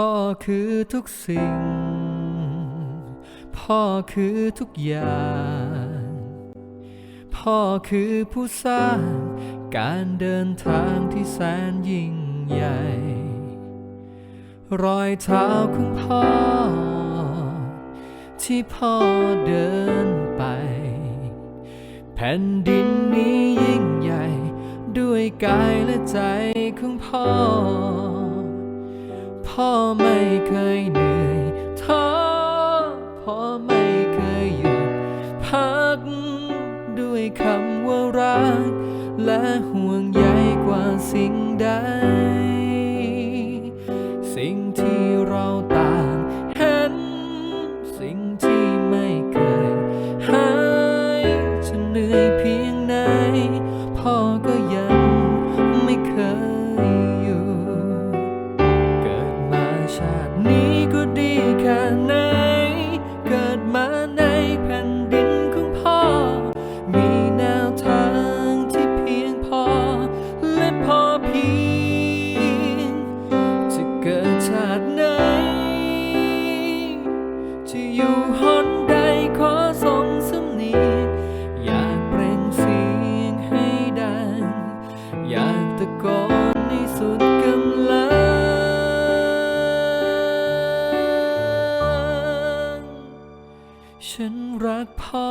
พ่อคือทุกสิ่ง พ่อคือทุกอย่าง พ่อคือผู้สร้าง การเดินทางที่แสนยิ่งใหญ่ รอยเท้าของพ่อ ที่พ่อเดินไป แผ่นดินนี้ยิ่งใหญ่ ด้วยกายและใจของพ่อ พ่อไม่เคยเหนื่อยท้อพ่อไม่เคยหยุดพัก ด้วยคำว่ารัก และห่วงใยกว่าสิ่งใด ฉันรักพ่อ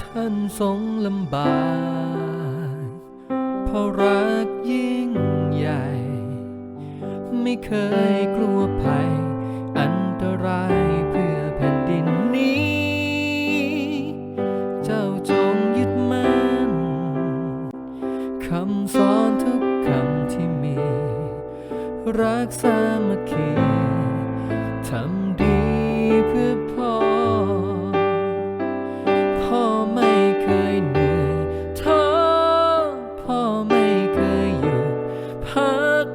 ท่านทรงลำบากเพราะรักยิ่งใหญ่ ไม่เคยกลัวภัย อันตราย คำสอนทุกคำที่มี รักสามัคคีทำดีเพื่อพ่อ พ่อไม่เคยเหนื่อยท้อพ่อไม่เคยหยุดพัก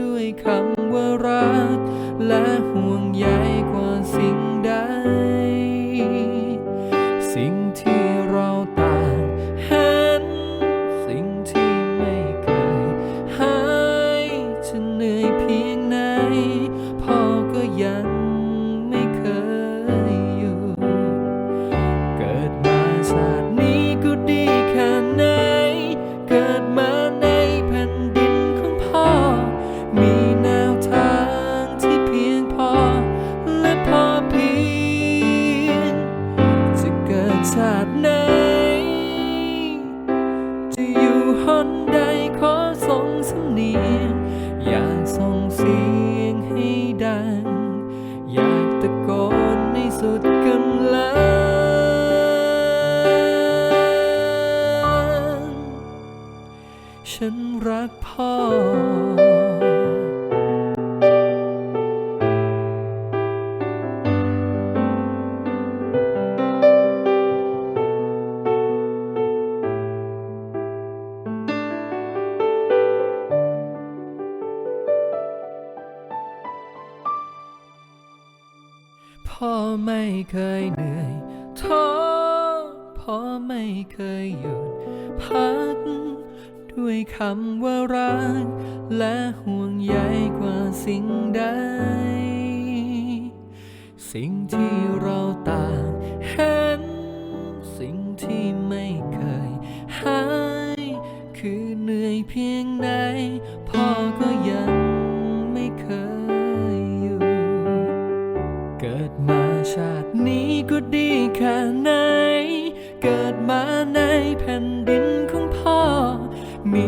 ด้วยคำว่ารัก และห่วงใยกว่าสิ่ง ชาติไหน จะอยู่หนใดขอส่งสำเนียง อยากส่งเสียงให้ดัง อยากตะโกนในสุดกำลัง ฉันรักพ่อ ไม่เคยเหนื่อยท้อพ่อไม่เคยหยุดพัก ด้วยคำว่ารัก และห่วงใยกว่าสิ่งใด สิ่งที่เราต่าง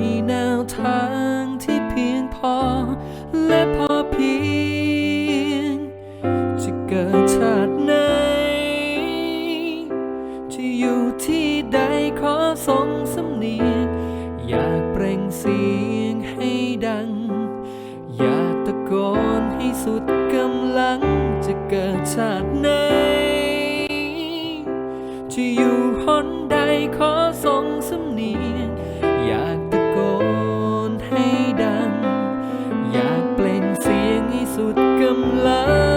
มีแนวทางที่เพียงพอ และพอเพียง จะเกิดชาติไหนจะอยู่ที่ใดขอส่งสำเนียง อยากเปล่งเสียงให้ดัง อยากตะโกนให้สุดกำลัง จะเกิดชาติไหนจะอยู่หนใดขอส่งสำ I'm loved.